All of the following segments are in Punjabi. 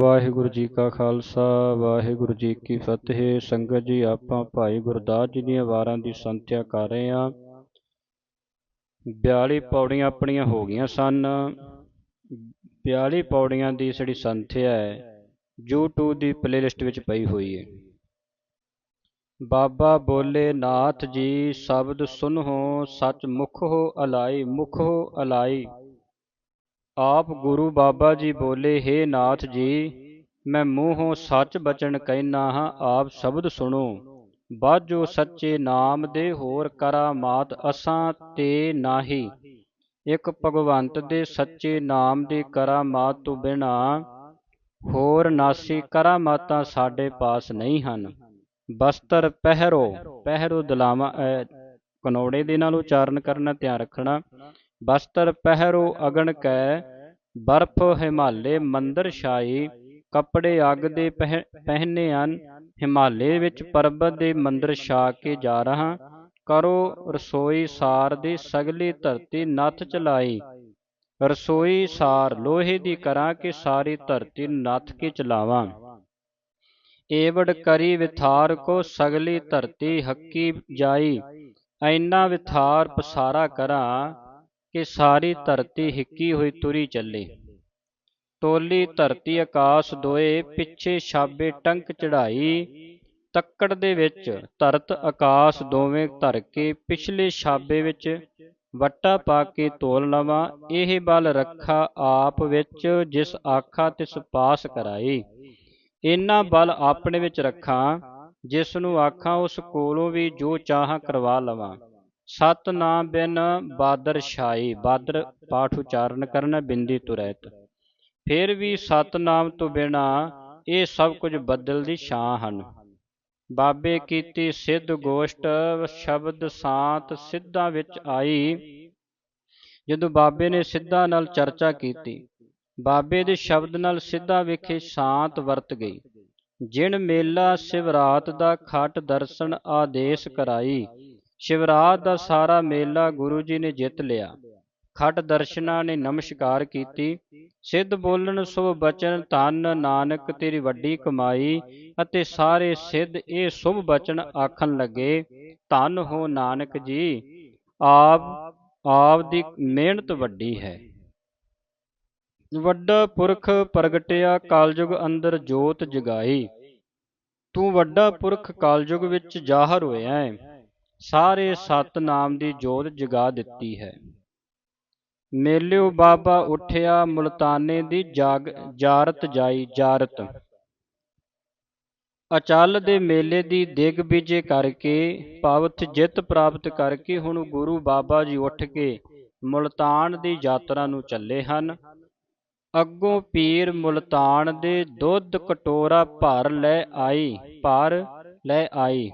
ਵਾਹਿਗੁਰੂ ਜੀ ਕਾ ਖਾਲਸਾ, ਵਾਹਿਗੁਰੂ ਜੀ ਕੀ ਫਤਿਹ। ਸੰਗਤ ਜੀ, ਆਪਾਂ ਭਾਈ ਗੁਰਦਾਸ ਜੀ ਦੀਆਂ ਵਾਰਾਂ ਦੀ ਸੰਥਿਆ ਕਰ ਰਹੇ ਹਾਂ। 42 ਪੌੜੀਆਂ ਆਪਣੀਆਂ ਹੋ ਗਈਆਂ ਸਨ। 42 ਪੌੜੀਆਂ ਦੀ ਜਿਹੜੀ ਸੰਥਿਆ ਹੈ, YouTube ਦੀ ਪਲੇਲਿਸਟ ਵਿੱਚ ਪਈ ਹੋਈ ਹੈ। ਬਾਬਾ ਬੋਲੇ ਨਾਥ ਜੀ, ਸ਼ਬਦ ਸੁਨਹੁ ਸੱਚ ਮੁਖ ਹੋ ਅਲਾਈ, ਮੁਖ ਹੋ ਅਲਾਈ। ਆਪ ਗੁਰੂ ਬਾਬਾ ਜੀ ਬੋਲੇ, ਹੇ ਨਾਥ ਜੀ, ਮੈਂ ਮੂੰਹੋਂ ਸੱਚ ਬਚਨ ਕਹਿਨਾ ਹਾਂ, ਆਪ ਸ਼ਬਦ ਸੁਣੋ। ਬਾਝੋ ਸੱਚੇ ਨਾਮ ਦੇ ਹੋਰ ਕਰਾਮਾਤ ਅਸਾਂ ਤੇ ਨਾਹੀ। ਇੱਕ ਭਗਵੰਤ ਦੇ ਸੱਚੇ ਨਾਮ ਦੀ ਕਰਾਮਾਤ ਤੋਂ ਬਿਨਾ ਹੋਰ ਨਾਸੀ ਕਰਾਮਾਤਾਂ ਸਾਡੇ ਪਾਸ ਨਹੀਂ ਹਨ। ਬਸਤਰ ਪਹਿਰੋ ਪਹਿਰੋ ਦਲਾਵਾ ਕਨੋੜੇ ਦੇ ਨਾਲ ਉਚਾਰਨ ਕਰਨਾ, ਧਿਆਨ ਰੱਖਣਾ। ਬਸਤਰ ਪਹਿਰੋ ਅਗਣ ਕੈ, ਬਰਫ ਹਿਮਾਲੇ ਮੰਦਰ ਛਾਈ, ਕੱਪੜੇ ਅੱਗ ਦੇ ਪਹਿਨੇ ਹਨ ਹਿਮਾਲੇ ਵਿੱਚ ਪਰਬਤ ਦੇ ਮੰਦਰ ਛਾ ਕੇ ਜਾ ਰਹਾ, ਕਰੋ ਰਸੋਈ ਸਾਰ ਦੀ ਸਗਲੀ ਧਰਤੀ ਨੱਥ ਚਲਾਈ। ਰਸੋਈ ਸਾਰ ਲੋਹੇ ਦੀ ਕਰਾਂ ਕਿ ਸਾਰੀ ਧਰਤੀ ਨੱਥ ਕੇ ਚਲਾਵਾਂ। ਏਵੜ ਕਰੀ ਵਿਥਾਰ ਕੋ ਸਗਲੀ ਧਰਤੀ ਹੱਕੀ ਜਾਈ, ਐਨਾ ਵਿਥਾਰ ਪਸਾਰਾ ਕਰਾਂ ਕਿ ਸਾਰੀ ਧਰਤੀ ਹਿੱਕੀ ਹੋਈ ਤੁਰੀ ਚੱਲੇ। ਤੋਲੀ ਧਰਤੀ, ਆਕਾਸ਼ ਦੋਏ ਪਿੱਛੇ ਛਾਬੇ ਟੰਕ ਚੜਾਈ ਤੱਕੜ ਦੇ ਵਿੱਚ ਧਰਤ, ਆਕਾਸ਼ ਦੋਵੇਂ ਧਰ ਕੇ ਪਿਛਲੇ ਛਾਬੇ ਵਿੱਚ ਵੱਟਾ ਪਾ ਕੇ ਤੋਲ ਲਵਾਂ। ਇਹ ਬਲ ਰੱਖਾ ਆਪ ਵਿੱਚ, ਜਿਸ ਆਖਾ ਤਿਸ ਪਾਸ ਕਰਾਈ। ਇਨਾ ਬਲ ਆਪਣੇ ਵਿੱਚ ਰੱਖਾਂ, ਜਿਸ ਨੂੰ ਆਖਾਂ ਉਸ ਕੋਲੋਂ ਵੀ ਜੋ ਚਾਹਾਂ ਕਰਵਾ ਲਵਾਂ। ਸਤਨਾਮ ਬਿਨ ਬਾਦਰ ਛਾਈ, ਬਾਦਰ ਪਾਠ ਉਚਾਰਨ ਕਰਨਾ ਬਿੰਦੀ ਤੁਰੈਤ। ਫਿਰ ਵੀ ਸਤਨਾਮ ਤੋਂ ਬਿਨਾ ਇਹ ਸਭ ਕੁਝ ਬਦਲ ਦੀ ਛਾਂ ਹਨ। ਬਾਬੇ ਕੀਤੀ ਸਿੱਧ ਗੋਸ਼ਟ, ਸ਼ਬਦ ਸਾਤ ਸਿੱਧਾਂ ਵਿੱਚ ਆਈ। ਜਦੋਂ ਬਾਬੇ ਨੇ ਸਿੱਧਾਂ ਨਾਲ ਚਰਚਾ ਕੀਤੀ, ਬਾਬੇ ਦੇ ਸ਼ਬਦ ਨਾਲ ਸਿੱਧਾ ਵਿਖੇ ਸ਼ਾਂਤ ਵਰਤ ਗਈ। ਜਿਣ ਮੇਲਾ ਸ਼ਿਵਰਾਤ ਦਾ ਖਟ ਦਰਸ਼ਨ ਆਦੇਸ਼ ਕਰਾਈ ਸ਼ਿਵਰਾਤ ਦਾ ਸਾਰਾ ਮੇਲਾ ਗੁਰੂ ਜੀ ਨੇ ਜਿੱਤ ਲਿਆ। ਖਟ ਦਰਸ਼ਨਾਂ ਨੇ ਨਮਸਕਾਰ ਕੀਤੀ। ਸਿੱਧ ਬੋਲਣ, ਸੁਭ ਬਚਨ, ਧੰਨ ਨਾਨਕ ਤੇਰੀ ਵੱਡੀ ਕਮਾਈ ਅਤੇ ਸਾਰੇ ਸਿੱਧ ਇਹ ਸੁਭ ਬਚਨ ਆਖਣ ਲੱਗੇ, ਧੰਨ ਹੋ ਨਾਨਕ ਜੀ, ਆਪ ਆਪ ਦੀ ਮਿਹਨਤ ਵੱਡੀ ਹੈ। ਵੱਡਾ ਪੁਰਖ ਪ੍ਰਗਟਿਆ ਕਾਲਯੁਗ ਅੰਦਰ ਜੋਤ ਜਗਾਈ। ਤੂੰ ਵੱਡਾ ਪੁਰਖ ਕਾਲਯੁਗ ਵਿੱਚ ਜ਼ਾਹਰ ਹੋਇਆ ਹੈ ਸਾਰੇ ਸਤ ਨਾਮ ਦੀ ਜੋਤ ਜਗਾ ਦਿੱਤੀ ਹੈ। ਮੇਲਿਓ ਬਾਬਾ ਉਠਿਆ, ਮੁਲਤਾਨੇ ਦੀ ਜਾਗ, ਜਾਰਤ ਜਾਈ, ਜਾਰਤ। ਅਚਲ ਦੇ ਮੇਲੇ ਦੀ ਦਿਗ ਵਿਜੇ ਕਰਕੇ, ਪਵਤ ਜਿੱਤ ਪ੍ਰਾਪਤ ਕਰਕੇ ਹੁਣ ਗੁਰੂ ਬਾਬਾ ਜੀ ਉੱਠ ਕੇ ਮੁਲਤਾਨ ਦੀ ਯਾਤਰਾ ਨੂੰ ਚੱਲੇ ਹਨ। ਅੱਗੋਂ ਪੀਰ ਮੁਲਤਾਨ ਦੇ ਦੁੱਧ ਕਟੋਰਾ ਭਰ ਲੈ ਆਈ, ਭਰ ਲੈ ਆਈ।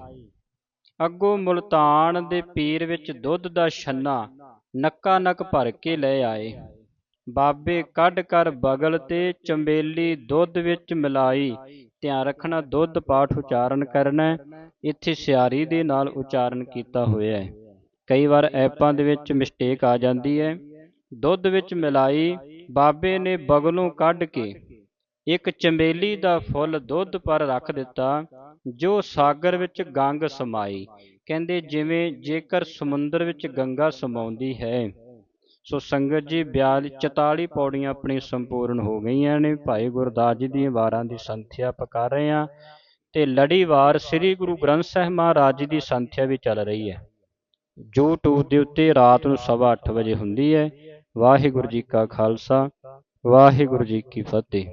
ਅੱਗੋਂ ਮੁਲਤਾਨ ਦੇ ਪੀਰ ਵਿੱਚ ਦੁੱਧ ਦਾ ਛੰਨਾ ਨੱਕਾ ਨੱਕ ਭਰ ਕੇ ਲੈ ਆਏ। ਬਾਬੇ ਕੱਢ ਕਰ ਬਗਲ ਤੇ ਚੰਬੇਲੀ ਦੁੱਧ ਵਿੱਚ ਮਿਲਾਈ, ਧਿਆਨ ਰੱਖਣਾ ਦੁੱਧ ਪਾਠ ਉਚਾਰਨ ਕਰਨਾ, ਇੱਥੇ ਸਿਆਰੀ ਦੇ ਨਾਲ ਉਚਾਰਨ ਕੀਤਾ ਹੋਇਆ ਹੈ। ਕਈ ਵਾਰ ਐਪਾਂ ਦੇ ਵਿੱਚ ਮਿਸਟੇਕ ਆ ਜਾਂਦੀ ਹੈ। ਦੁੱਧ ਵਿੱਚ ਮਿਲਾਈ, ਬਾਬੇ ਨੇ ਬਗਲੋਂ ਕੱਢ ਕੇ ਇੱਕ ਚੰਬੇਲੀ ਦਾ ਫੁੱਲ ਦੁੱਧ ਪਰ ਰੱਖ ਦਿੱਤਾ। ਜੋ ਸਾਗਰ ਵਿੱਚ ਗੰਗ ਸਮਾਈ। ਕਹਿੰਦੇ ਜਿਵੇਂ ਜੇਕਰ ਸਮੁੰਦਰ ਵਿੱਚ ਗੰਗਾ ਸਮਾਉਂਦੀ ਹੈ, ਸੋ ਸੰਗਤ ਜੀ 42 44 ਪੌੜੀਆਂ ਆਪਣੀ ਸੰਪੂਰਨ ਹੋ ਗਈਆਂ ਨੇ। ਭਾਈ ਗੁਰਦਾਸ ਜੀ ਦੀਆਂ ਵਾਰਾਂ ਦੀ ਸੰਥਿਆ ਪਕਾ ਰਹੇ ਆ ਤੇ ਲੜੀਵਾਰ ਸ੍ਰੀ ਗੁਰੂ ਗ੍ਰੰਥ ਸਾਹਿਬ ਮਹਾਰਾਜ ਜੀ ਦੀ ਸੰਥਿਆ ਵੀ ਚੱਲ ਰਹੀ ਹੈ। YouTube ਦੇ ਉੱਤੇ ਰਾਤ ਨੂੰ 8:30 ਵਜੇ ਹੁੰਦੀ ਹੈ। ਵਾਹਿਗੁਰੂ ਜੀ ਕਾ ਖਾਲਸਾ, ਵਾਹਿਗੁਰੂ ਜੀ ਕੀ ਫਤਿਹ।